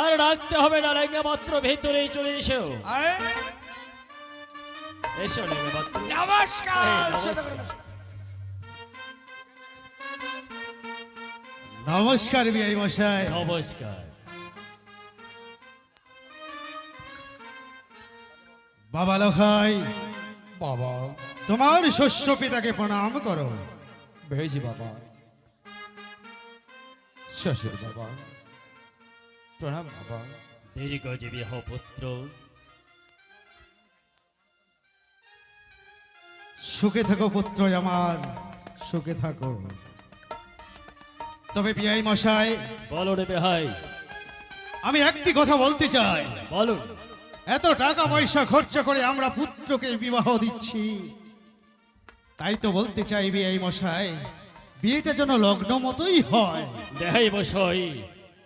আর ডাকতে হবে না লেঙ্গা মাত্র ভেতরেই চলে এসো। এসো মাত্র। নমস্কার নমস্কার। বিআই মশাই। নমস্কার। বাবা লখাই বাবা। তোমার শস্য পিতাকে প্রণাম করো। ভেজি বাবা। শ্বশুর বাবা। প্রণাম বাবা দীর্ঘজীবী হ পুত্র। সুখে থাকো পুত্র আমার সুখে থাকো। তবে বিআই মশাই বলো রে বেহাই আমি একটি কথা বলতে চাই। বলুন এত টাকা পয়সা খরচ করে আমরা পুত্রকে বিবাহ দিচ্ছি। তাই তো বলতে চাই বিআই মশাই বিয়েটা যেন লগ্ন মতোই হয়। দেহাই মশাই।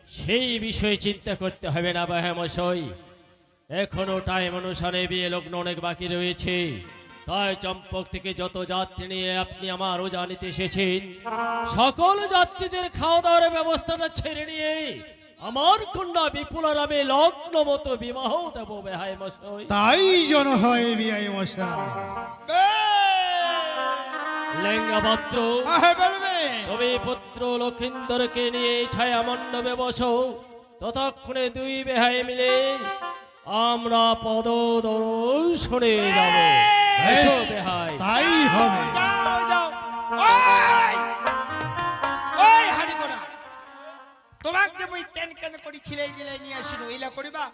সেই বিষয়ে চিন্তা করতে হবে না বাহে মশাই। এখনও টাইম অনুসারে বিয়ে লগ্ন অনেক বাকি রয়েছে। তাই চম্পক থেকে যত যাত্রী নিয়ে আপনি আমার জানিতে এসেছেন সকল যাত্রীদের খাওয়া দাওয়ার ব্যবস্থাটা ছেড়ে নিয়ে আমার কন্যা বিপুলার আমি লগ্ন মতো বিবাহ দেবো বেহাই মশাই। তাই যেন হয় বিআই মশাই। লেঙ্গা মাত্র তবে পুত্র লক্ষিন্দরকে নিয়ে ছায়া মণ্ডপে বসো। ততক্ষণে দুই বেহাই মিলে আমরা পদ দর্শনে যাব বেহাই। তাই হবে। যাও যাও। ওই! ওই হাড়ি কোনা তোমাকে মই তেন কেন করি খিলাই গিলাই নিয়ে আসিনো ইলা করিবা?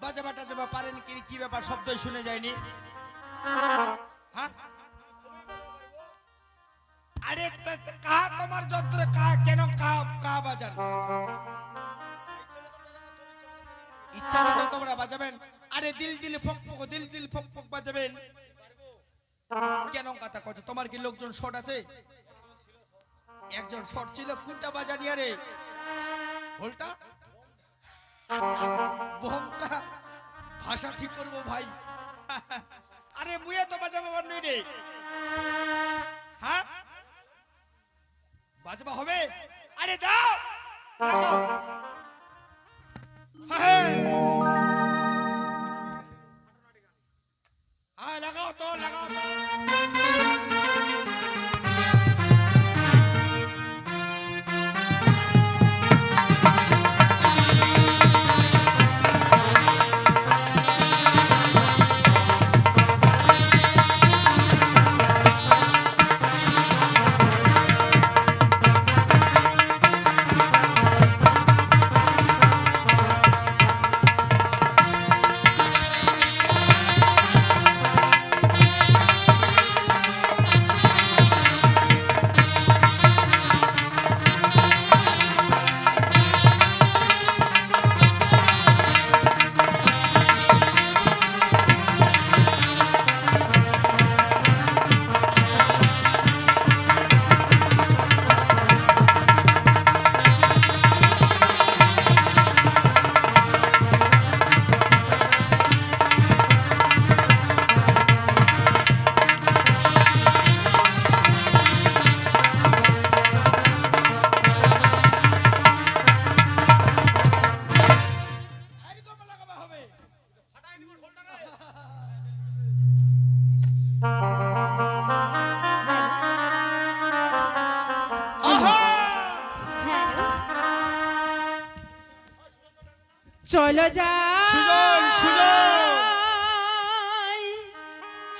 বাজাবা টাজাবা পারেন কি কি ব্যাপার? শব্দ শুনে যায়নি। হ্যাঁ? আরে কাহা তোমার যন্ত্র, কাহা কেন, কাহা কাহা বাজান? ইচ্ছা মতো তোমরা বাজাবেন। আরে দিল দিল ফক ফক, দিল দিল ফক ফক বাজাবেন। কেন কথা কত তোমার কি লোকজন শর্ট আছে? একজন শর্ট ছিল, কোনটা বাজানি আরে? হোলটা বোমটা ভাষা ঠিক করব ভাই। আরে মুয়ে তো বাজাবো বান্নই রে। হ্যাঁ? বাজবা হবে? আরে দাও! লাগাও। হ্যাঁ হ্যাঁ।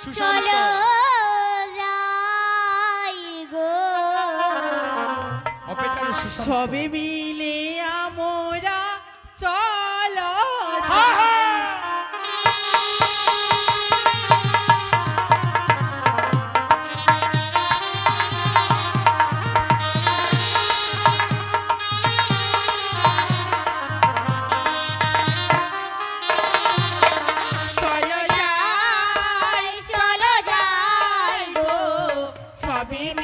সুশান্ত চলো যাই গো। সবে মিলে সবে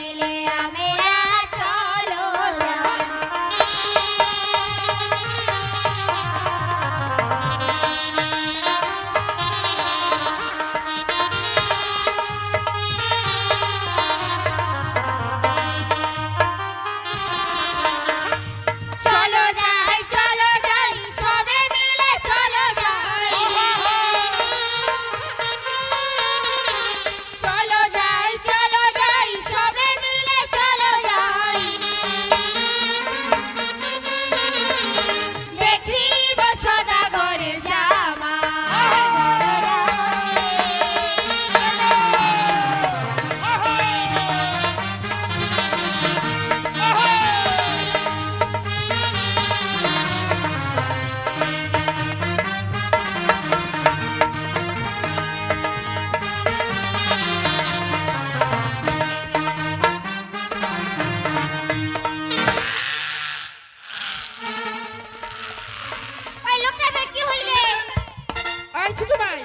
ছোট ভাই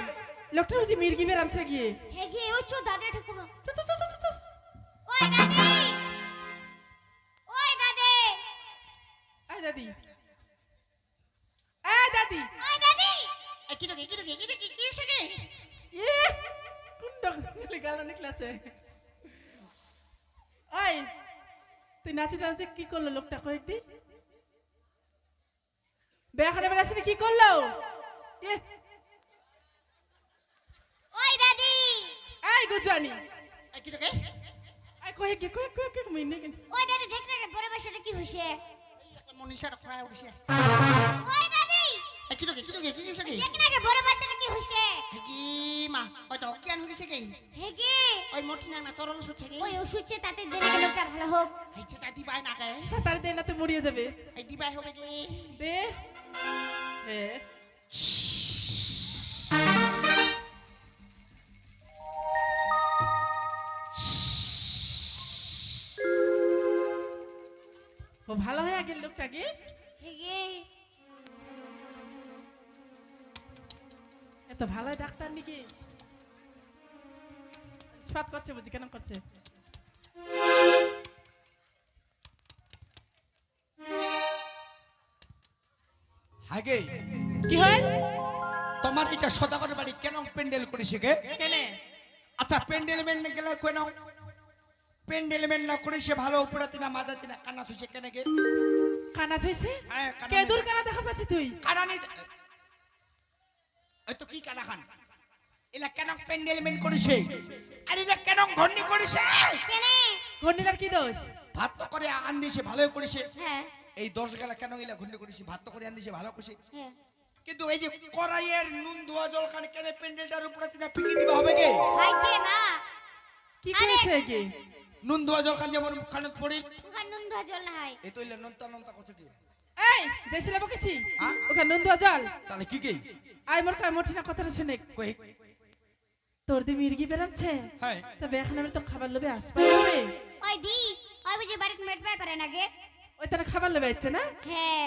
লোকটা বুঝি মির্গি বেরামছে গিয়ে। হেগে ওই চো দাদা ঠকুমা চ, চ, চ, চ, চ, চ। ওই দাদি! ওই দাদি! আয় দাদি। আয় দাদি। ওই দাদি! কি রে কি রে কি রে কি এসে গে? এ কোন ডগলি গাল নিকলাছে আয় তুই নাচি নাচি কি করল লোকটা কয়েকদিন বেখানে বেড়াচ্ছে কি করল? এ ওই দাদি আয় গুজানি কি রে আয় কয়ে কি কয়ে কয়ে কয়ে মিনে কেন ওই দাদি দেখ না বড় বাসাটা কি হইছে মনীষার খড়ায় উঠছে ওই দাদি কি রে কি রে কি গে দেখ না বড় বাসাটা কি হইছে কি মা হয়তো অজ্ঞান গেছে গে হেগে ওই মোটি না না তরল হচ্ছে গে ওই ওষুধছে তাতে দেরি লোকটা ভালো হোক এই যে দিবাই না গে তার দে মরিয়ে যাবে এই দিবাই হবে গে দে ও ভালো হয়ে গেল লোকটাকে? হেগে এত ভালো ডাক্তার নাকি? সাত করছে বুঝি কেন করছে? হাগে কি হয়? তোমার এটা সদাগর বাড়ি কেন প্যান্ডেল করেছে গে? কেনে? আচ্ছা প্যান্ডেল মেন গেলে কেন? প্যান্ডেল মেন না করে সে ভালো উপরাতি না মাজাতি না কানা থুইছে কেন গে? কানা থইছে? হ্যাঁ, কে দূর কানা দেখা পাচ্ছি তুই? কানা এই তো। কি কানা খান? এলা কেন প্যান্ডেল মেন করেছে? আরে এরা কেন ঘন্ডি করেছে? কেনে? ঘন্ডিলার কি দোষ? ভাত তো করে আন দিয়েছে ভালোই করেছে। হ্যাঁ। এই দশ গেলা কেন এলা ঘন্ডি করেছে? ভাত তো করে আন দিয়েছে ভালো করেছে। হ্যাঁ। কিন্তু এই যে কড়াইয়ের নুন ধোয়া জল খান কেন প্যান্ডেলটার উপরে তিনা ফিকি দিবা হবে গে? হাইকে মা কি আরে! করেছে কি নুন ধোয়া জল খান যেমন মুখখানে পড়ি ওখানে নুন ধোয়া জল না হয় এই তো ইলে নন্তা নন্তা করছে কি এই যে ছেলে বকেছি হ্যাঁ? ওখানে নুন দেওয়া জল। তাহলে কি কি আই মোর কায় মোটি না কথাটা শুনে। কই? তোর দি মির্গি বেরামছে হ্যাঁ। তবে এখন আমি তো খাবার লোভে আসবে হবে। ওই দি ওই বুঝি বাড়িতে মেট পাই পারে না গে। ওই তারা খাবার লোভে হচ্ছে না? হ্যাঁ।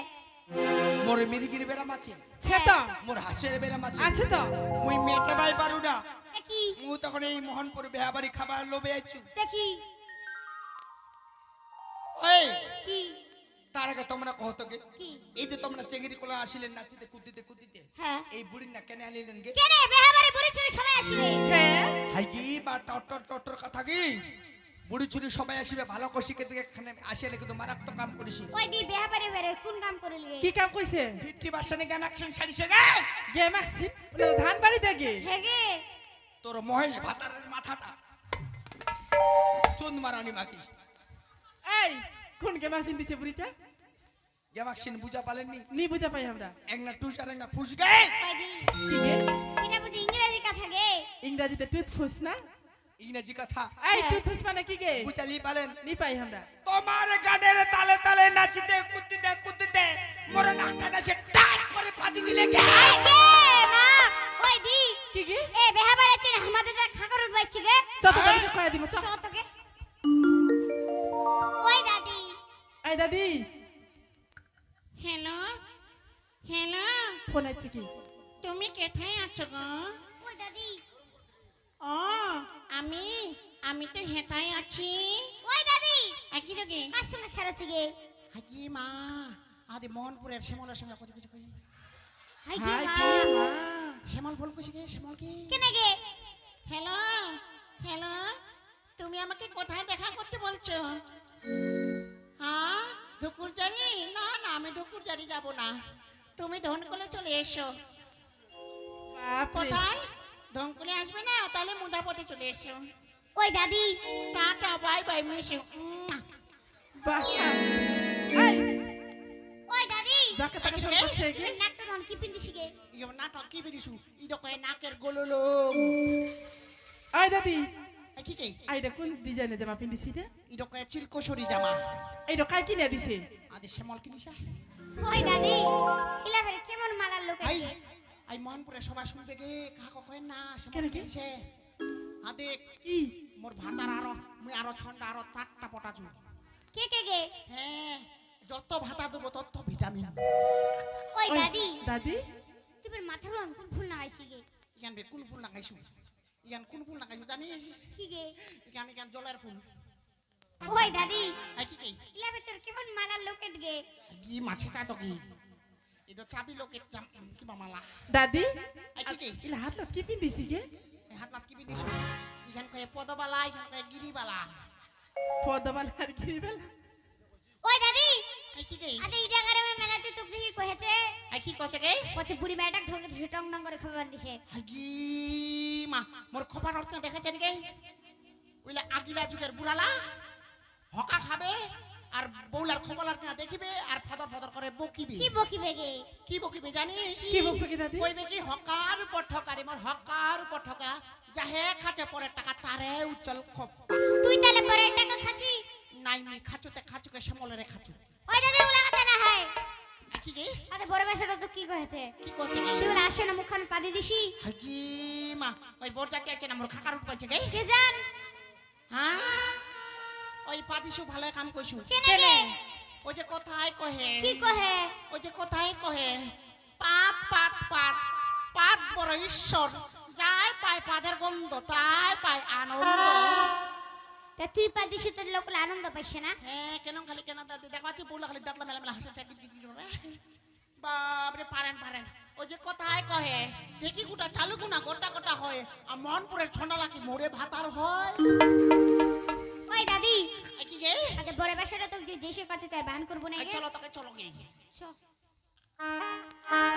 মোর মিরিগির বেরাম আছে। ছে তো। মোর হাসের বেরাম আছে। আছে তো। মুই মেটে বাই পারু না। দেখি মু তখন এই মোহনপুর বেহাবাড়ি খাবার লোভে আইছু। দেখি ওই কি? তার আগে তোমরা কহতো গে। এই যে তোমরা চেঙ্গিরি কোলা আসিলেন নাচিতে কুদিতে কুদিতে হ্যাঁ। এই বুড়ি না কেন আনিলেন গে? কেনে? বেহাবারে বুড়ি চুরি সবাই আসিলে। হ্যাঁ। হাই কি বা টটর টটর কথা কি বুড়ি ছুরি সবাই আসিবে ভালো কষিকে দিকে এখানে আসে কিন্তু মারাত্মক কাম করিস ওই দি বেহাবারে বেরে কোন কাম কি কাম কইছে? ফিফটি পার্সেন্ট গেম অ্যাকশন ছাড়িছে গে। গেম ধান বাড়ি দেখে হেগে তোর মহেশ ভাতারের মাথাটা। চুন মারানি মাকি এই কোন গেম অ্যাক্সিন দিছে বুড়িটা? গেম অ্যাকশন বুঝা পালেননি? নি বুঝা পাই আমরা। এক না টুস আর এক না ফুস গে। কি গে? এটা বুঝি ইংরেজি কথা গে। ইংরাজিতে টুথফুস না? ইংরেজি কথা। এই টুথফুস মানে কি গে? বুঝালি পালেন। নি পাই আমরা। তোমার গানের তালে তালে নাচিতে কুদিতে কুদিতে মোর নাকটা দেশে টাক করে পাতি দিলে গে। গে মা ওই দি? কি গে? এ বেহাবারে চেন আমাদের যা খাকার উঠবাইছি গে। চত তারিখে কয়ে দিব চত চত দাদি। হ্যালো হ্যালো ফোন আছে কি? তুমি কোথায় আছো গো? দাদি। ও আমি আমি তো হেঁটাই আছি। ওই দাদি। একই রোগে কার সঙ্গে সারাছি গে? হাকি মা আদি মোহনপুরের শ্যামলের সঙ্গে কত কিছু কই গে মা। শ্যামল বল কইছি গে শ্যামল কি? কেনে গে? হ্যালো হ্যালো তুমি আমাকে কোথায় দেখা করতে বলছো? হ্যাঁ? ধুকুর জারি না না আমি ধুকুর জারি যাব না। তুমি ধনকলে চলে এসো। কোথায়? ধনকলে আসবে না? তাহলে মুদাপথে চলে এসো। ওই দাদি। টাটা বাই বাই মিশু ওই দাদি। যাকে তাকে ফোন করছে কি? নাকটা ধন কি পিন্দিছি গে? ইয়ো নাটক কি ইদো নাকের গোললো এই দাদি। কি কে আইডা কোন ডিজাইনে জামা পিন্দিছি রে ইদো কয়ে চিলকোশরি জামা এইটা কাই কিনে দিছে আদি শ্যামল কি দিছে ওই দাদি ইলা ফের কেমন মালার লোক আই আই মনপুরে সবাই শুনবে গে কাহা কয় না শ্যামল কেন কি কি? আদে কি মোর ভাতার আরও মুই আরও ছন্ডা আরও চারটা পটাছু কে কে গে হ্যাঁ যত ভাতা দেবো তত ভিটামিন ওই দাদি দাদি তুমি মাথার কোন ফুল লাগাইছি গে ইয়ান বে কোন ফুল লাগাইছো ইয়ান কোন ফুল লাগাইছো জানিস কি গে ইয়ান ইয়ান জলের ফুল ওই দাদি আই কি কি ইলা ভিতর কেমন মালার লোকেট গে কি মাছে চাটো কি এটা চাবি লোকেট লোকে কিবা মালা দাদি আই কি কি ইলা হাত লাত কি পিন্ধিছি গে হাত লাত কি পিন্ধিছো ইখান কয়ে পদবালা ইখান কয়ে গিরিবালা পদবালা আর গিরিবেলা ওই দাদি আই কি কি আগে ইডা গারে মে মেলাতে তুক দেখি কহেছে আই কি কছে গে পছে বুড়ি মেয়েটা দিছে টং টং করে খাবার দিছে আই কি মা মোর খপার অর্থ দেখাছে নি গে ওইলা আগিলা যুগের বুড়ালা হকা খাবে আর বৌলার খবলার তা দেখিবে আর ফদর ফদর করে বকিবে। কি বকি বেগে কি বকিবে জানিস? কি বকবে কি দাদি? কইবে কি হকার উপর ঠকারে মোর হকার উপর ঠকা। যাহে খাচে পরে টাকা তারে উজ্জ্বল খপ। তুই তাহলে পরে টাকা খাসি? নাই মি খাচুতে খাচুকে শ্যামলরে খাচু। ওই দাদি উলা কথা না হয়। কি গে? আরে বড় বেশাটা তো কি কহেছে কি করছে গে? তুই আসে না মুখখান পাদি দিছি। হাগি মা ওই বোরজাকে আছে না মোর খাকার উপর পাইছে গে। কে জান? হ্যাঁ? ওই পাদিসু ভালো কাম কইছু কেনে গে ওই যে কোথায় কহে। কি কহে? ওই যে কোথায় কহে। পাত পাত পাত। পাত বড় ঈশ্বর। যাই পায় পাদের গন্ধ তাই পায় আনন্দ। তা তুই পাদিছি তোর লোক আনন্দ পাইছে না? হ্যাঁ কেন খালি কেন দাদি? দেখা যাচ্ছে বউলা খালি দাঁতলা মেলা মেলা হাসে করে বাপরে পারেন পারেন। ওই যে কোথায় কহে ঢেকি গুটা চালু গুনা গোটা গোটা হয় আর মন পরে ঠান্ডা লাগে মোরে ভাতার হয়। ওই দাদি? কি গে? আগে বড় বেশাটা তো যে দেশের কাছে তার বান করব না চলো তোকে চলো গে চ।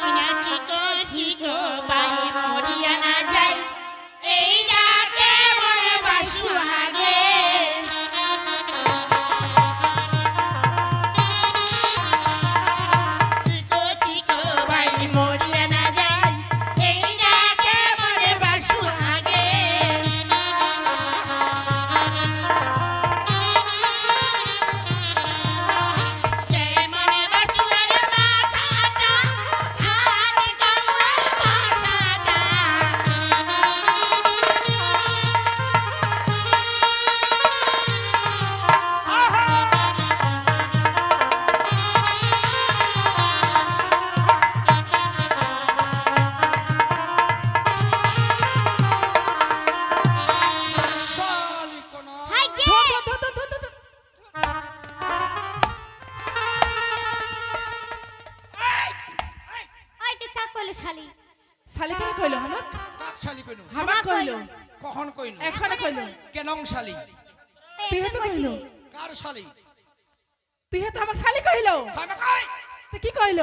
ওই না চিকো চিকো বাই মরিয়া না যাই। এই ডাকে মরে বাসু শালি তুই তো কইলো কার শালি তুই তো আমাক শালি কইল খামে কই? তো কি কইল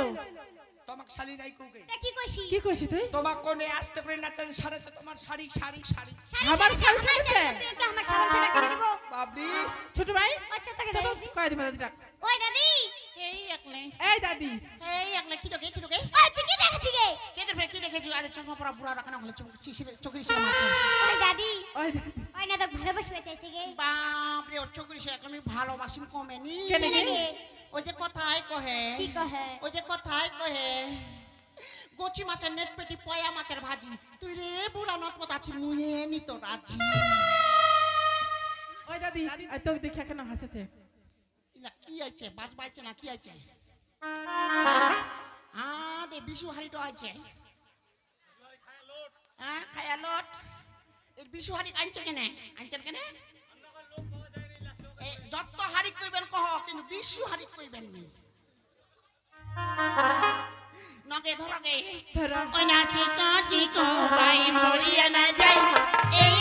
তোমাক শালি নাই কুকে। কি কইছি? কি কইছি তুই? তোমাক কোনে আস্তে করে নাচান সাড়ে তোমার শাড়ি শাড়ি শাড়ি। আমার শাড়ি, শাড়ি শাড়ি, তুই কি আমার শাড়ি শাড়ি কিনে দিব? বাবরি ছোট ভাই আচ্ছা তাকে কয় দিবা দাদি ওই দাদি? এই একলে এই দাদি এই একলে কি ডকে কি ডকে ওই তুই কি দেখেছি গে কে দেখবে কি দেখেছি আরে চশমা পরা বুড়া রাখানো হলে চোখ চোখের সিরে মারছে ওই দাদি ওই দাদি ওই না তো ভালোবাসবে চাইছে গে বাপ রে ওর চোখের সিরে আমি ভালোবাসি কমেনি কেন গে? যে কথায় কহে কি কহে ওই যে কথায় কহে গচি মাছের নেট পেটি পয়া মাছের ভাজি তুই রে বুড়া নত পতাছি নুয়ে নি তো রাজি ওই দাদি আর তোকে দেখে কেন হাসেছে ইলা কি আইছে? বাজ বাইছে না কি আইছে? হ্যাঁ দে বিশু হাড়ি তো আইছে। হ্যাঁ খায়া লোট। এর বিশু হাড়ি আনছে কেনে? আনছেন কেনে? এ, যত হাড়ি কইবেন কহ কিন্তু বিশু হাড়ি কইবেন নি। নগে ধরগে। ধরো। ওই না চিকো চিকো বাই মরিয়া না যাই। এই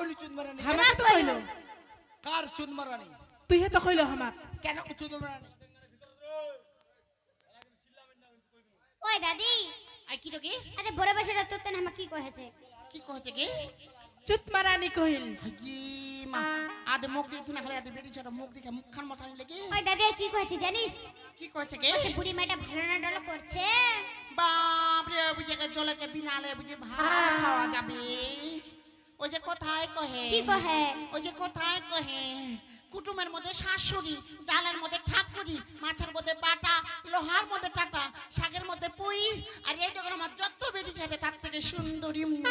কইলি চুন মারানি? হামাকে তো কইলো? কার চুন মারানি? তুই তো কইলো হামাক। কেন চুন মারানি? দাদি? আই কি রে আরে বড় বয়সের তোর তেন আমাকে কি কহেছে কি কইছে কি চুতমা রানী কহিল। কি মা। আদে মুখ দিয়ে দিনা খালি আদে বেরি ছোট মুখ দিকে মুখ খান লেগে। ওই দাদি কি কহেছে জানিস? কি কইছে কি বুড়ি মেয়েটা ভালো না ডলো করছে? বাপ রে বুঝে একটা জ্বলেছে বিনালে বুঝে ভাত খাওয়া যাবে। ওই যে কোথায় কহে? কি কহে? ওই যে কোথায় কহে? কুটুমের মধ্যে শাশুড়ি ডালের মধ্যে ঠাকুরি মাছের মধ্যে বাটা লোহার মধ্যে টাটা শাকের মধ্যে পুই আর এই দোকানে আমার যত বেরিয়েছে আছে তার থেকে সুন্দরী মুই।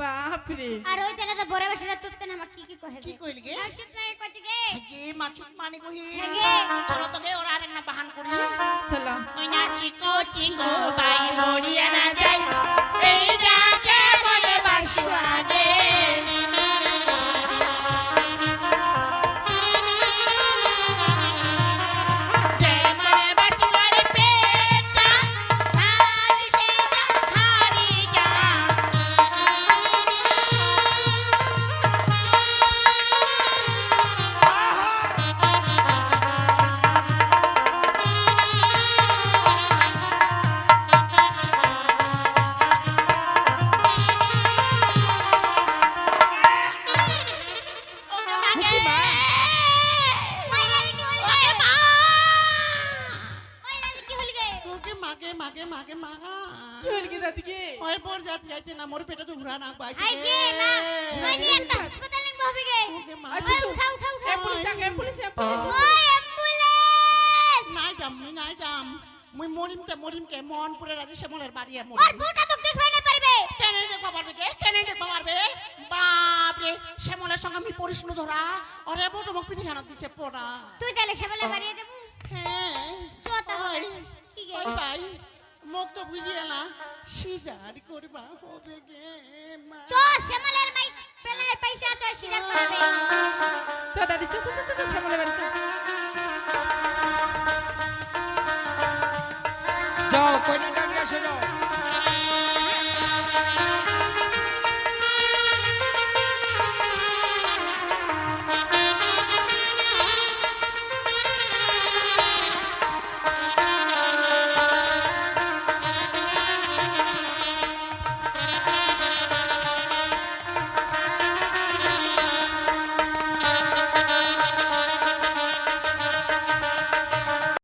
বাপরে। আর ওই তেন তো বড় বয়সের তোর তেন আমাকে কি কি কি কহেছে কইলি গে? আর চুপ করে কইছে গে। গে মাছুক মানে কহি। হ্যাঁ গে। চলো তো গে ওরা আরেক না বাহান করি। চলো। ওই না চিকো চিকো বাই মরিয়া না যাই। এই ডাকে মনে মোর পেটে তো ঘুরা না পাই আই গে মা ওই দি একটা হাসপাতাল নিয়ে হবে গে। ওকে মা। আচ্ছা, উঠা উঠা উঠা এম্বুলেন্স ডাক এম্বুলেন্স এম্বুলেন্স ওই অ্যাম্বুলেন্স! নাই যাম মুই নাই যাম। মুই মরিমতে মরিমকে মনপুরে রাজে শ্যামলের বাড়ি আর আর মরিম বউটা তো দেখাইলে পারবে। কেন দেখবা পারবে কে? কেন দেখবা পারবে? বাপ রে শ্যামলের সঙ্গে আমি পরিষ্ণু ধরা। অরে বড় মুখ পিঠে খানা দিছে পোড়া। তুই তাহলে সেবেলা বাড়িয়ে যাব? হ্যাঁ। চ তাহলে। কি গে? ভাই। মুখ তো বুঝিয়ে না সিজার করবা হবে গে মা। চ শ্যামলের মাই পেলের পয়সা চ সিজার করবে। চ দাদি চ চ চ চ, শ্যামলের বাড়ি চ। যাও কয়টা নিয়ে এসে যাও।